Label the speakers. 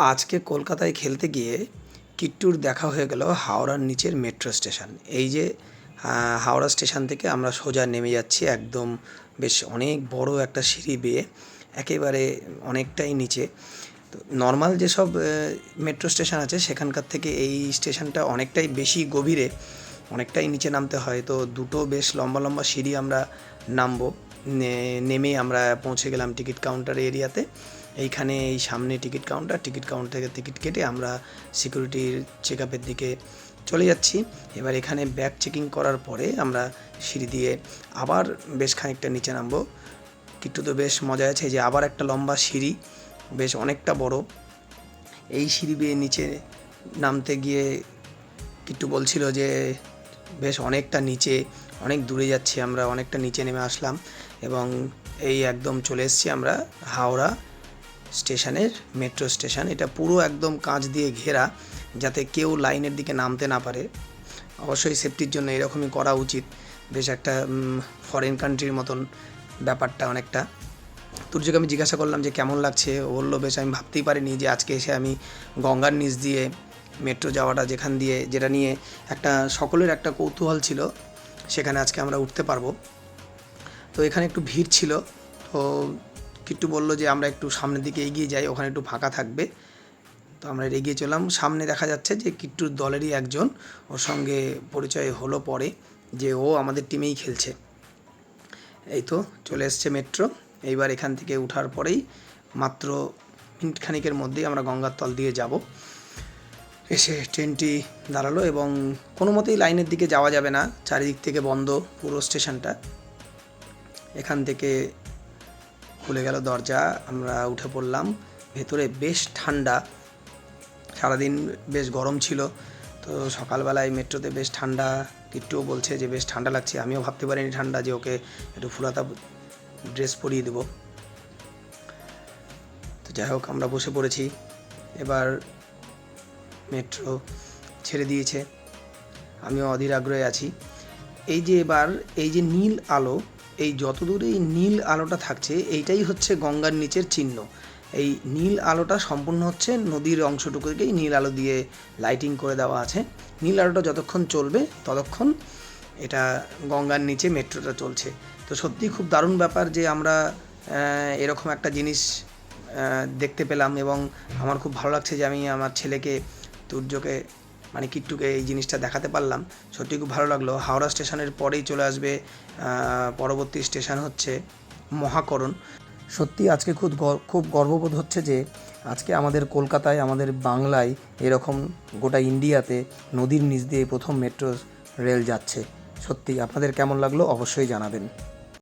Speaker 1: আজকে কলকাতায় খেলতে গিয়ে কিট্টুর দেখা হয়ে গেল হাওড়ার নিচের মেট্রো স্টেশন। এই যে হাওড়া স্টেশন থেকে আমরা সোজা নেমে যাচ্ছি একদম বেশ অনেক বড় একটা সিঁড়ি বেয়ে, একেবারে অনেকটাই নিচে। তো নর্মাল যেসব মেট্রো স্টেশন আছে সেখানকার থেকে এই স্টেশনটা অনেকটাই বেশি গভীরে, অনেকটাই নিচে নামতে হয়। তো দুটো বেশ লম্বা লম্বা সিঁড়ি আমরা নামবো নেমে আমরা পৌঁছে গেলাম টিকিট কাউন্টার এরিয়াতে। এইখানে এই সামনে টিকিট কাউন্টার টিকিট কাউন্টার থেকে টিকিট কেটে আমরা সিকিউরিটির চেক আপের দিকে চলে যাচ্ছি। এবার এখানে ব্যাগ চেকিং করার পরে আমরা সিঁড়ি দিয়ে আবার বেশ খানিকটা নিচে নামবো। কিট্টু তো বেশ মজা আছে যে আবার একটা লম্বা সিঁড়ি, বেশ অনেকটা বড়। এই সিঁড়ি বেয়ে নিচে নামতে গিয়ে কিট্টু বলছিল যে বেশ অনেকটা নিচে, অনেক দূরে যাচ্ছি আমরা, অনেকটা নিচে নেমে আসলাম। এবং এই একদম চলে এসেছি আমরা হাওড়া। স্টেশনের, মেট্রো স্টেশন। এটা পুরো একদম কাঁচ দিয়ে ঘেরা, যাতে কেউ লাইনের দিকে নামতে না পারে। অবশ্যই সেফটির জন্য এরকমই করা উচিত। বেশ একটা ফরেন কান্ট্রির মতন ব্যাপারটা অনেকটা। তুর্যকে আমি জিজ্ঞাসা করলাম যে, কেমন লাগছে? ও বলল, বেশ, আমি ভাবতেই পারিনি যে আজকে এসে আমি গঙ্গার নিচ দিয়ে মেট্রো যাওয়াটা, যেখান দিয়ে, যেটা নিয়ে একটা, সকলের একটা কৌতূহল ছিল, সেখানে আজকে আমরা উঠতে পারব। তো এখানে একটু ভিড় ছিল। তো কিট্টু বলল যে আমরা একটু সামনের দিকে এগিয়ে যাই, ওখানে একটু ফাঁকা থাকবে। তো আমরা এগিয়ে চললাম। সামনে দেখা যাচ্ছে যে কিট্টুর দলেরই একজন, ওর সঙ্গে পরিচয় হলো পরে যে ও আমাদের টিমেই খেলছে। এই তো চলে এসছে মেট্রো এইবার এখান থেকে ওঠার পরেই মাত্র মিনিট খানিকের মধ্যেই আমরা গঙ্গার তল দিয়ে যাব। এসে ট্রেনটি দাঁড়াল এবং কোনো মতেই লাইনের দিকে যাওয়া যাবে না। চারিদিক থেকে বন্ধ পুরো স্টেশনটা এখান থেকে খুলে গেল দরজা, আমরা উঠে পড়লাম। ভেতরে বেশ ঠান্ডা। সারাদিন বেশ গরম ছিল, তো সকালবেলায় মেট্রোতে বেশ ঠান্ডা। কিট্টুও বলছে যে, বেশ ঠান্ডা লাগছে। আমিও ভাবতে পারিনি ঠান্ডা যে ওকে একটু ফুলাতা ড্রেস পরিয়ে দেবো। তো যাই হোক, আমরা বসে পড়েছি। এবার মেট্রো ছেড়ে দিয়েছে। আমিও অধীর আগ্রহে আছি। এই যে এবার, এই যে নীল আলো এই যতদূর এই নীল আলোটা থাকছে, এইটাই হচ্ছে গঙ্গার নিচের চিহ্ন। এই নীল আলোটা সম্পূর্ণ হচ্ছে নদীর অংশটুকুকেই নীল আলো দিয়ে লাইটিং করে দেওয়া আছে। নীল আলোটা যতক্ষণ চলবে, ততক্ষণ এটা গঙ্গার নিচে মেট্রোটা চলছে। তো সত্যিই খুব দারুণ ব্যাপার যে আমরা এরকম একটা জিনিস দেখতে পেলাম এবং আমার খুব ভালো লাগছে যে আমি আমার ছেলেকে তুর্যকে মানে কিট্টুকে এই জিনিসটা দেখাতে পারলাম। সত্যি খুব ভালো লাগল। হাওড়া স্টেশনের পরেই চলে আসবে পরবর্তী স্টেশন হচ্ছে মহাকরণ। সত্যি আজকে খুব খুব গর্ববোধ হচ্ছে যে, আজকে আমাদের কলকাতায়, আমাদের বাংলায় এরকম গোটা ইন্ডিয়াতে নদীর নিচ দিয়ে প্রথম মেট্রো রেল যাচ্ছে। সত্যি আপনাদের কেমন লাগল অবশ্যই জানাবেন।